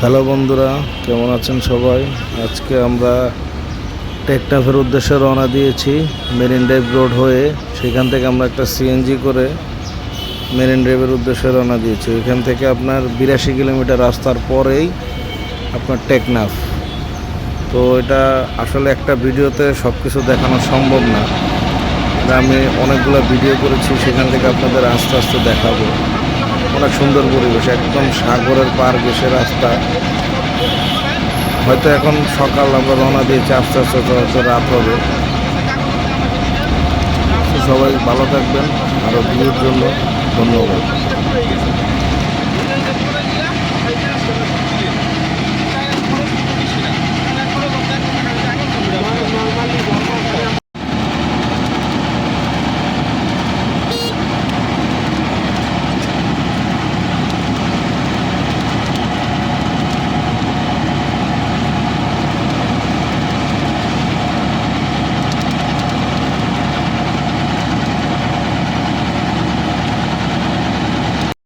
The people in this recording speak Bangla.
হ্যালো বন্ধুরা, কেমন আছেন সবাই? আজকে আমরা টেকনাফের উদ্দেশ্যে রওনা দিয়েছি মেরিন ড্রাইভ রোড হয়ে। সেখান থেকে আমরা একটা সিএনজি করে মেরিন ড্রাইভের উদ্দেশ্যে রওনা দিয়েছি। এখান থেকে আপনার বিরাশি কিলোমিটার রাস্তার পরেই আপনার টেকনাফ তো এটা আসলে একটা ভিডিওতে সব কিছু দেখানো সম্ভব না। আমি অনেকগুলো ভিডিও করেছি, সেখান থেকে আপনাদের আস্তে আস্তে দেখাবো। অনেক সুন্দর পরিবেশ একদম সাগরের পার বেশে রাস্তা। হয়তো এখন সকাল আমরা রওনা দিয়েছি, আস্তে আস্তে হয়তো রাত হবে। সবাই ভালো থাকবেন আরও বিয়ের জন্য ধন্যবাদ।